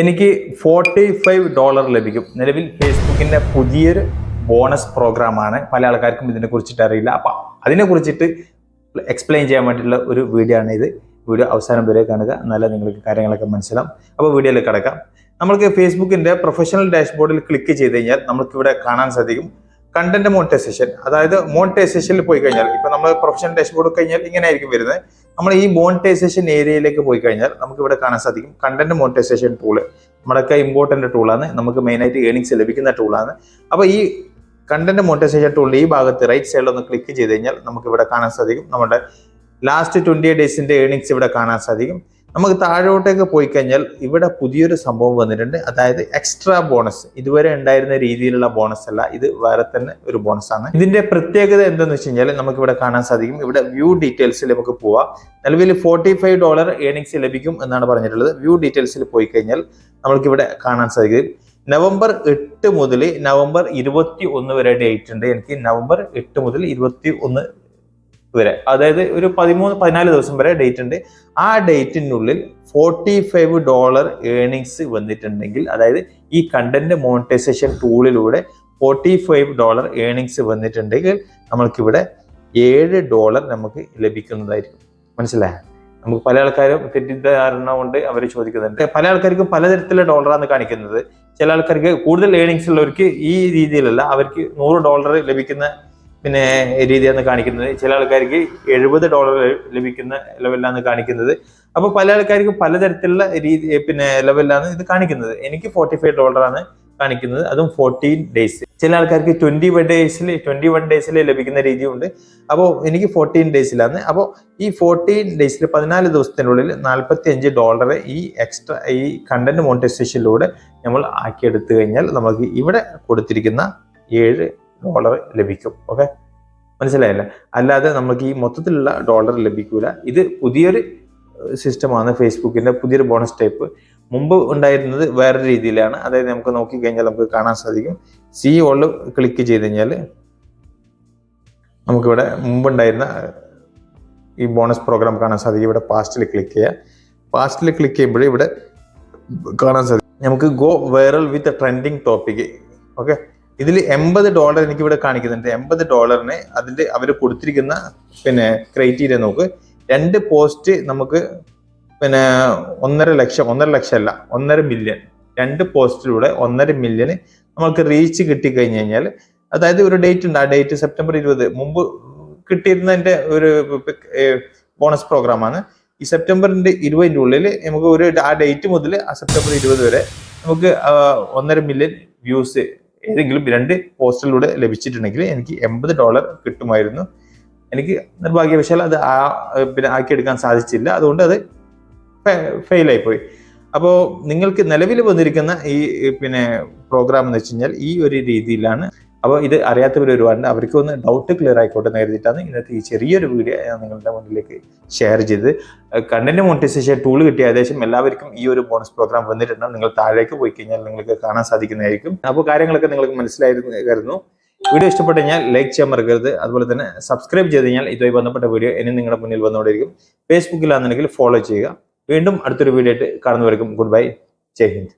എനിക്ക് forty five dollar ലഭിക്കും. നിലവിൽ ഫേസ്ബുക്കിന്റെ പുതിയൊരു ബോണസ് പ്രോഗ്രാമാണ് പല ആൾക്കാർക്കും ഇതിനെ കുറിച്ചിട്ട് അറിയില്ല. അപ്പൊ അതിനെ കുറിച്ചിട്ട് എക്സ്പ്ലെയിൻ ചെയ്യാൻ വേണ്ടിയിട്ടുള്ള ഒരു വീഡിയോ ആണ് ഇത്. വീഡിയോ അവസാനം വരെ കാണുക. എന്നാലേ നിങ്ങൾക്ക് കാര്യങ്ങളൊക്കെ മനസ്സിലാവും. അപ്പോൾ വീഡിയോയിൽ കിടക്കാം. നമ്മൾക്ക് ഫേസ്ബുക്കിന്റെ പ്രൊഫഷണൽ ഡാഷ്ബോർഡിൽ ക്ലിക്ക് ചെയ്ത് കഴിഞ്ഞാൽ നമുക്ക് ഇവിടെ കാണാൻ സാധിക്കും. കണ്ടന്റ് മോണിറ്റൈസേഷൻ അതായത് മോണിറ്റൈസേഷനിൽ പോയി കഴിഞ്ഞാൽ ഇപ്പൊ നമ്മൾ പ്രൊഫഷണൽ ഡാഷ്ബോർഡ് കഴിഞ്ഞാൽ ഇങ്ങനെ ആയിരിക്കും വരുന്നത്. നമ്മൾ ഈ മോണിറ്റൈസേഷൻ ഏരിയയിലേക്ക് പോയി കഴിഞ്ഞാൽ നമുക്ക് ഇവിടെ കാണാൻ സാധിക്കും. കണ്ടന്റ് മോണിറ്റൈസേഷൻ ടൂൾ നമ്മുടെയൊക്കെ ഇമ്പോർട്ടന്റ് ടൂളാണ് നമുക്ക് മെയിനായിട്ട് ഏണിങ്സ് ലഭിക്കുന്ന ടൂളാണ് അപ്പോൾ ഈ കണ്ടന്റ് മോണിറ്റൈസേഷൻ ടൂളിന്റെ ഈ ഭാഗത്ത് റൈറ്റ് സൈഡിൽ ഒന്ന് ക്ലിക്ക് ചെയ്ത് കഴിഞ്ഞാൽ നമുക്ക് ഇവിടെ കാണാൻ സാധിക്കും. നമ്മുടെ ലാസ്റ്റ് ട്വന്റി ഡേയ്സിന്റെ ഏണിങ്സ് ഇവിടെ കാണാൻ സാധിക്കും. നമുക്ക് താഴോട്ടേക്ക് പോയി കഴിഞ്ഞാൽ ഇവിടെ പുതിയൊരു സംഭവം വന്നിട്ടുണ്ട്. അതായത് എക്സ്ട്രാ ബോണസ് ഇതുവരെ ഉണ്ടായിരുന്ന രീതിയിലുള്ള ബോണസ് അല്ല. ഇത് വേറെ തന്നെ ഒരു ബോണസ് ആണ്. ഇതിന്റെ പ്രത്യേകത എന്തെന്ന് വെച്ച് കഴിഞ്ഞാൽ നമുക്ക് ഇവിടെ കാണാൻ സാധിക്കും. ഇവിടെ വ്യൂ ഡീറ്റെയിൽസിൽ നമുക്ക് പോവാം. നിലവിൽ ഫോർട്ടി ഫൈവ് ഡോളർ ഏണിങ്സ് ലഭിക്കും എന്നാണ് പറഞ്ഞിട്ടുള്ളത്. വ്യൂ ഡീറ്റെയിൽസിൽ പോയി കഴിഞ്ഞാൽ നമ്മൾക്ക് ഇവിടെ കാണാൻ സാധിക്കും. നവംബർ എട്ട് മുതൽ നവംബർ ഇരുപത്തി ഒന്ന് വരെ ഡേറ്റ് ഉണ്ട്. എനിക്ക് നവംബർ എട്ട് മുതൽ ഇരുപത്തി ഒന്ന് വരെ. അതായത് ഒരു പതിമൂന്ന് പതിനാല് ദിവസം വരെ ഡേറ്റ് ഉണ്ട്. ആ ഡേറ്റിനുള്ളിൽ ഫോർട്ടി ഫൈവ് ഡോളർ ഏണിങ്സ് വന്നിട്ടുണ്ടെങ്കിൽ അതായത് ഈ കണ്ടന്റ് മോണിറ്റൈസേഷൻ ടൂളിലൂടെ ഫോർട്ടി ഫൈവ് ഡോളർ ഏണിങ്സ് വന്നിട്ടുണ്ടെങ്കിൽ നമ്മൾക്കിവിടെ ഏഴ് ഡോളർ നമുക്ക് ലഭിക്കുന്നതായിരിക്കും. മനസ്സിലായോ? നമുക്ക് പല ആൾക്കാരും തെറ്റിദ്ധാരണ കൊണ്ട് അവർ ചോദിക്കുന്നുണ്ട്. പല ആൾക്കാർക്കും പലതരത്തിലുള്ള ഡോളറാണ് കാണിക്കുന്നത്. ചില ആൾക്കാർക്ക് കൂടുതൽ ഏണിങ്സ് ഉള്ളവർക്ക് ഈ രീതിയിലല്ല അവർക്ക് നൂറ് ഡോളർ ലഭിക്കുന്ന പിന്നെ രീതിയാണ് കാണിക്കുന്നത്. ചില ആൾക്കാർക്ക് എഴുപത് ഡോളർ ലഭിക്കുന്ന ലെവലിലാണ് കാണിക്കുന്നത്. അപ്പോൾ പല ആൾക്കാർക്കും പലതരത്തിലുള്ള രീതി പിന്നെ ലെവലിലാണ് ഇത് കാണിക്കുന്നത്. എനിക്ക് ഫോർട്ടി ഫൈവ് ഡോളറാണ് കാണിക്കുന്നത്. അതും ഫോർട്ടീൻ ഡേയ്സ് ചില ആൾക്കാർക്ക് ട്വന്റി വൺ ഡേയ്സിൽ ട്വന്റി വൺ ഡേയ്സിൽ ലഭിക്കുന്ന രീതിയുണ്ട്. അപ്പോൾ എനിക്ക് ഫോർട്ടീൻ ഡേയ്സിലാണ് അപ്പോൾ ഈ ഫോർട്ടീൻ ഡേയ്സിൽ പതിനാല് ദിവസത്തിനുള്ളിൽ നാൽപ്പത്തി അഞ്ച് ഡോളർ ഈ എക്സ്ട്രാ ഈ കണ്ടന്റ് മോണിറ്റൈസേഷനിലൂടെ നമ്മൾ ആക്കിയെടുത്തു കഴിഞ്ഞാൽ നമുക്ക് ഇവിടെ കൊടുത്തിരിക്കുന്ന ഏഴ് ഡോളർ ലഭിക്കും ഓക്കെ മനസ്സിലായല്ലേ? അല്ലാതെ നമുക്ക് ഈ മൊത്തത്തിലുള്ള ഡോളർ ലഭിക്കൂല. ഇത് പുതിയൊരു സിസ്റ്റമാണ് ഫേസ്ബുക്കിന്റെ പുതിയൊരു ബോണസ് ടൈപ്പ് മുമ്പ് ഉണ്ടായിരുന്നത് വേറെ രീതിയിലാണ്. അതായത് നമുക്ക് നോക്കിക്കഴിഞ്ഞാൽ നമുക്ക് കാണാൻ സാധിക്കും. സി ഓൾ ക്ലിക്ക് ചെയ്ത് കഴിഞ്ഞാൽ നമുക്കിവിടെ മുമ്പുണ്ടായിരുന്ന ഈ ബോണസ് പ്രോഗ്രാം കാണാൻ സാധിക്കും. ഇവിടെ പാസ്റ്റിൽ ക്ലിക്ക് ചെയ്യുക പാസ്റ്റിൽ ക്ലിക്ക് ചെയ്യുമ്പോഴേ ഇവിടെ കാണാൻ സാധിക്കും. നമുക്ക് go viral with trending topic okay ഇതിൽ എൺപത് ഡോളർ എനിക്ക് ഇവിടെ കാണിക്കുന്നുണ്ട്. എൺപത് ഡോളറിന് അതിന്റെ അവർ കൊടുത്തിരിക്കുന്ന പിന്നെ ക്രൈറ്റീരിയ നോക്ക്. രണ്ട് പോസ്റ്റ് നമുക്ക് പിന്നെ ഒന്നര ലക്ഷം ഒന്നര ലക്ഷം അല്ല ഒന്നര മില്യൺ രണ്ട് പോസ്റ്റിലൂടെ ഒന്നര മില്യൺ നമുക്ക് റീച്ച് കിട്ടിക്കഴിഞ്ഞ് കഴിഞ്ഞാൽ അതായത് ഒരു ഡേറ്റ് ഉണ്ട്. ആ ഡേറ്റ് സെപ്റ്റംബർ ഇരുപത്. മുമ്പ് കിട്ടിയിരുന്നതിന്റെ ഒരു ബോണസ് പ്രോഗ്രാമാണ് ഈ സെപ്റ്റംബറിന്റെ ഇരുപതിന്റെ ഉള്ളിൽ നമുക്ക് ഒരു ആ ഡേറ്റ് മുതൽ ആ സെപ്റ്റംബർ ഇരുപത് വരെ നമുക്ക് ഒന്നര മില്യൺ വ്യൂസ് ഏതെങ്കിലും രണ്ട് പോസ്റ്റിലൂടെ ലഭിച്ചിട്ടുണ്ടെങ്കിൽ എനിക്ക് എൺപത് ഡോളർ കിട്ടുമായിരുന്നു. എനിക്ക് നിർഭാഗ്യവശാൽ അത് ആ പിന്നെ ആക്കിയെടുക്കാൻ സാധിച്ചില്ല. അതുകൊണ്ട് അത് ഫെയിൽ ആയിപ്പോയി അപ്പോൾ നിങ്ങൾക്ക് നിലവിൽ വന്നിരിക്കുന്ന ഈ പിന്നെ പ്രോഗ്രാം എന്ന് വെച്ച് കഴിഞ്ഞാൽ ഈ ഒരു രീതിയിലാണ് അപ്പോൾ ഇത് അറിയാത്തവർ ഒരുപാടുണ്ട്. അവർക്ക് ഒന്ന് ഡൗട്ട് ക്ലിയർ ആയിക്കോട്ടെ എന്ന് കരുതിയിട്ടാണ് ഇന്നത്തെ ഈ ചെറിയൊരു വീഡിയോ ഞാൻ നിങ്ങളുടെ മുന്നിലേക്ക് ഷെയർ ചെയ്ത് കണ്ടന്റ് മോണിറ്റൈസേഷൻ ടൂൾ കിട്ടിയ ഏകദേശം എല്ലാവർക്കും ഈ ഒരു ബോണസ് പ്രോഗ്രാം വന്നിട്ടുണ്ട്. നിങ്ങൾ താഴേക്ക് പോയി കഴിഞ്ഞാൽ നിങ്ങൾക്ക് കാണാൻ സാധിക്കുന്നതായിരിക്കും. അപ്പോൾ കാര്യങ്ങളൊക്കെ നിങ്ങൾക്ക് മനസ്സിലായിരുന്നു വീഡിയോ ഇഷ്ടപ്പെട്ടു കഴിഞ്ഞാൽ ലൈക്ക് ചെയ്യാൻ മറക്കരുത്. അതുപോലെ തന്നെ സബ്സ്ക്രൈബ് ചെയ്ത് കഴിഞ്ഞാൽ ഇതുമായി ബന്ധപ്പെട്ട വീഡിയോ ഇനി നിങ്ങളുടെ മുന്നിൽ വന്നുകൊണ്ടിരിക്കും ഫേസ്ബുക്കിലാണെന്നുണ്ടെങ്കിൽ ഫോളോ ചെയ്യുക. വീണ്ടും അടുത്തൊരു വീഡിയോ ആയിട്ട് കാണുന്നവർക്കും ഗുഡ് ബൈ ജയ് ഹിന്ദ്.